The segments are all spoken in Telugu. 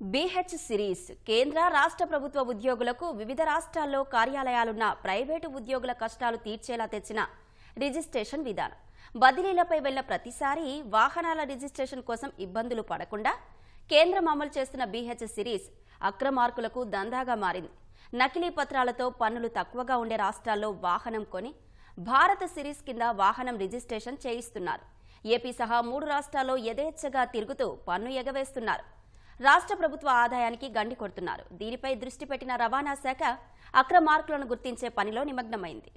BH series. కేంద్ర రాష్ట్ర ప్రభుత్వ ఉద్యోగులకు వివిధ రాష్ట్రాల్లో కార్యాలయాలున్న ప్రైవేటు ఉద్యోగుల కష్టాలు తీర్చేలా తెచ్చిన రిజిస్ట్రేషన్ విధానం. బదిలీలపై వెళ్ళ ప్రతిసారి వాహనాల రిజిస్ట్రేషన్ కోసం ఇబ్బందులు పడకుండా కేంద్రం అమలు చేస్తున్న బీహెచ్ సిరీస్ అక్రమార్కులకు దందాగా మారింది. నకిలీ పత్రాలతో పన్నులు తక్కువగా ఉండే రాష్ట్రాల్లో వాహనం కొని భారత సిరీస్ కింద వాహనం రిజిస్ట్రేషన్ చేయిస్తున్నారు. ఏపీ సహా మూడు రాష్ట్రాల్లో యథేచ్ఛగా తిరుగుతూ పన్ను ఎగవేస్తున్నారు. రాష్ట్ర ప్రభుత్వ ఆదాయానికి గండి కొడుతున్నారు. దీనిపై దృష్టి పెట్టిన రవాణా శాఖ అక్రమార్కులను గుర్తించే పనిలో నిమగ్నమైంది.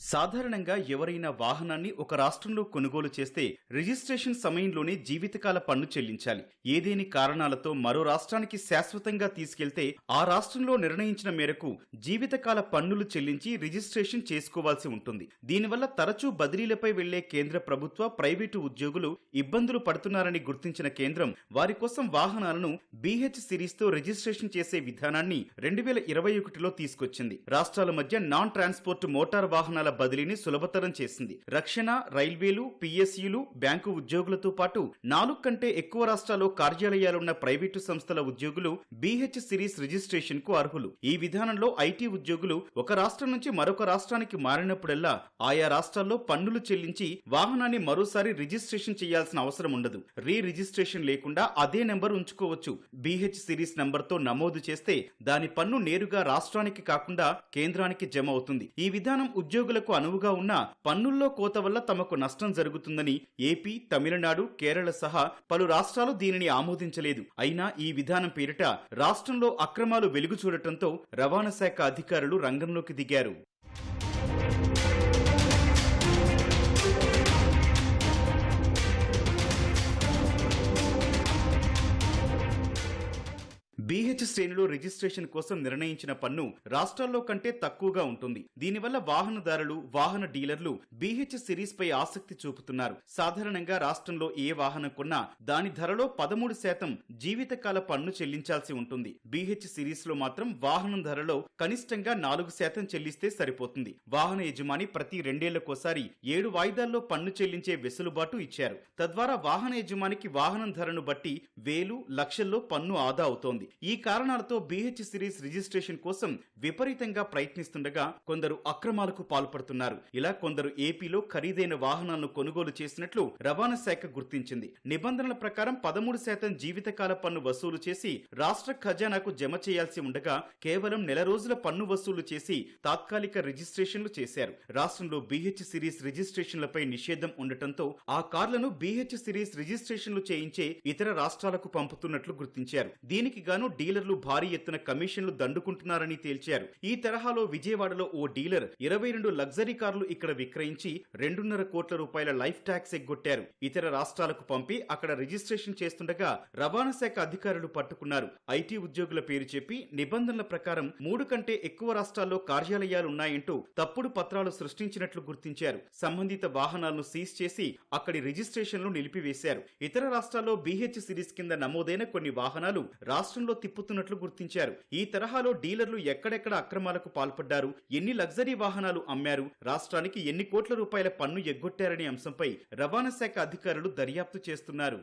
సాధారణంగా ఎవరైనా వాహనాన్ని ఒక రాష్ట్రంలో కొనుగోలు చేస్తే రిజిస్ట్రేషన్ సమయంలోనే జీవితకాల పన్ను చెల్లించాలి. ఏదేని కారణాలతో మరో రాష్ట్రానికి శాశ్వతంగా తీసుకెళ్తే ఆ రాష్ట్రంలో నిర్ణయించిన మేరకు జీవితకాల పన్నులు చెల్లించి రిజిస్ట్రేషన్ చేసుకోవాల్సి ఉంటుంది. దీనివల్ల తరచూ బదిలీలపై వెళ్ళే కేంద్ర ప్రభుత్వ ప్రైవేటు ఉద్యోగులు ఇబ్బందులు పడుతున్నారని గుర్తించిన కేంద్రం వారి కోసం వాహనాలను బీహెచ్ సిరీస్తో రిజిస్ట్రేషన్ చేసే విధానాన్ని రెండు వేల ఇరవై ఒకటిలో తీసుకొచ్చింది. రాష్ట్రాల మధ్య నాన్ ట్రాన్స్పోర్ట్ మోటార్ వాహనాల బదిలీని సులభతరం చేసింది. రక్షణ రైల్వేలు పిఎస్యులు బ్యాంకు ఉద్యోగులతో పాటు నాలుగు కంటే ఎక్కువ రాష్ట్రాల్లో కార్యాలయాలున్న ప్రైవేటు సంస్థల ఉద్యోగులు బీహెచ్ సిరీస్ రిజిస్ట్రేషన్కు అర్హులు. ఈ విధానంలో ఐటీ ఉద్యోగులు ఒక రాష్ట్రం నుంచి మరొక రాష్ట్రానికి మారినప్పుడల్లా ఆయా రాష్ట్రాల్లో పన్నులు చెల్లించి వాహనాన్ని మరోసారి రిజిస్ట్రేషన్ చేయాల్సిన అవసరం ఉండదు. రీ రిజిస్ట్రేషన్ లేకుండా అదే నెంబర్ ఉంచుకోవచ్చు. బీహెచ్ సిరీస్ నంబర్తో నమోదు చేస్తే దాని పన్ను నేరుగా రాష్ట్రానికి కాకుండా కేంద్రానికి జమ అవుతుంది. ఈ విధానం పన్నులకు అనువుగా ఉన్న పన్నుల్లో కోత వల్ల తమకు నష్టం జరుగుతుందని ఏపీ తమిళనాడు కేరళ సహా పలు రాష్ట్రాలు దీనిని ఆమోదించలేదు. అయినా ఈ విధానం పేరిట రాష్ట్రంలో అక్రమాలు వెలుగు చూడటంతో రవాణా శాఖ అధికారులు రంగంలోకి దిగారు. హెచ్ శ్రేణిలో రిజిస్ట్రేషన్ కోసం నిర్ణయించిన పన్ను రాష్ట్రాల్లో కంటే తక్కువగా ఉంటుంది. దీనివల్ల వాహనదారులు వాహన డీలర్లు బీహెచ్ సిరీస్ పై ఆసక్తి చూపుతున్నారు. సాధారణంగా రాష్ట్రంలో ఏ వాహనం కొన్నా దాని ధరలో పదమూడు శాతం జీవితకాల పన్ను చెల్లించాల్సి ఉంటుంది. బీహెచ్ సిరీస్లో మాత్రం వాహనం ధరలో కనిష్టంగా నాలుగు శాతం చెల్లిస్తే సరిపోతుంది. వాహన యజమాని ప్రతి రెండేళ్ళకోసారి ఏడు వాయిదాల్లో పన్ను చెల్లించే వెసులుబాటు ఇచ్చారు. తద్వారా వాహన యజమానికి వాహనం ధరను బట్టి వేలు లక్షల్లో పన్ను ఆదా అవుతోంది. ఈ కారణాలతో బీహెచ్ సిరీస్ రిజిస్ట్రేషన్ కోసం విపరీతంగా ప్రయత్నిస్తుండగా కొందరు అక్రమాలకు పాల్పడుతున్నారు. ఇలా కొందరు ఏపీలో ఖరీదైన వాహనాలను కొనుగోలు చేసినట్లు రవాణా శాఖ గుర్తించింది. నిబంధనల ప్రకారం పదమూడు శాతం జీవితకాల పన్ను వసూలు చేసి రాష్ట్ర ఖజానాకు జమ చేయాల్సి ఉండగా కేవలం నెల రోజుల పన్ను వసూలు చేసి తాత్కాలిక రిజిస్ట్రేషన్లు చేశారు. రాష్ట్రంలో బీహెచ్ సిరీస్ రిజిస్ట్రేషన్లపై నిషేధం ఉండటంతో ఆ కార్లను బీహెచ్ సిరీస్ రిజిస్ట్రేషన్లు చేయించే ఇతర రాష్ట్రాలకు పంపుతున్నట్లు గుర్తించారు. దీనికి గాను డీలర్లు భారీ ఎత్తున కమిషన్లు దండుకుంటున్నారని తేల్చారు. ఈ తరహాలో విజయవాడలో ఓ డీలర్ ఇరవై రెండు లగ్జరీ కార్లు ఇక్కడ విక్రయించి రెండున్నర కోట్ల రూపాయల లైఫ్ ట్యాక్స్ ఎగ్గొట్టారు. ఇతర రాష్ట్రాలకు పంపి అక్కడ రిజిస్ట్రేషన్ చేస్తుండగా రవాణా శాఖ అధికారులు పట్టుకున్నారు. ఐటీ ఉద్యోగుల పేరు చెప్పి నిబంధనల ప్రకారం మూడు కంటే ఎక్కువ రాష్ట్రాల్లో కార్యాలయాలున్నాయంటూ తప్పుడు పత్రాలు సృష్టించినట్లు గుర్తించారు. సంబంధిత వాహనాలను సీజ్ చేసి అక్కడి రిజిస్ట్రేషన్లు నిలిపివేశారు. ఇతర రాష్ట్రాల్లో బీహెచ్ సిరీస్ కింద నమోదైన కొన్ని వాహనాలు రాష్ట్రంలో తిప్పుతున్నట్లు గుర్తించారు. ఈ తరహాలో డీలర్లు ఎక్కడెక్కడ అక్రమాలకు పాల్పడ్డారు ఎన్ని లగ్జరీ వాహనాలు అమ్మారు రాష్ట్రానికి ఎన్ని కోట్ల రూపాయల పన్ను ఎగ్గొట్టారనే అంశంపై రవాణా శాఖ అధికారులు దర్యాప్తు చేస్తున్నారు.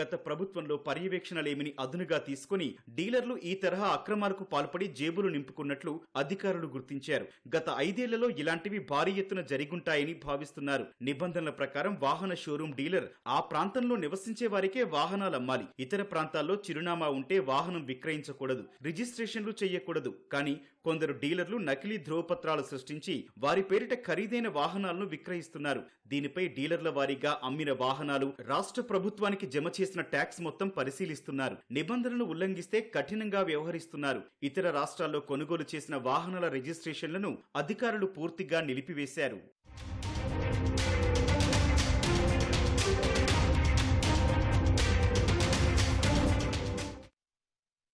గత ప్రభుత్వంలో పర్యవేక్షణలేమిని అదునుగా తీసుకుని డీలర్లు ఈ తరహా అక్రమాలకు పాల్పడి జేబులు నింపుకున్నట్లు అధికారులు గుర్తించారు. గత ఐదేళ్ళలో ఇలాంటివి భారీ ఎత్తున జరిగుంటాయని భావిస్తున్నారు. నిబంధనల ప్రకారం వాహన షోరూం డీలర్ ఆ ప్రాంతంలో నివసించే వారికే వాహనాలు అమ్మాలి. ఇతర ప్రాంతాల్లో చిరునామా ఉంటే వాహనం విక్రయించకూడదు రిజిస్ట్రేషన్లు చేయకూడదు కానీ కొందరు డీలర్లు నకిలీ ధ్రువపత్రాలు సృష్టించి వారి పేరిట ఖరీదైన వాహనాలను విక్రయిస్తున్నారు. దీనిపై డీలర్ల వారీగా అమ్మిన వాహనాలు రాష్ట్ర ప్రభుత్వానికి జమ చేసిన ట్యాక్స్ మొత్తం పరిశీలిస్తున్నారు. నిబంధనలు ఉల్లంఘిస్తే కఠినంగా వ్యవహరిస్తున్నారు. ఇతర రాష్ట్రాల్లో కొనుగోలు చేసిన వాహనాల రిజిస్ట్రేషన్లను అధికారులు పూర్తిగా నిలిపివేశారు.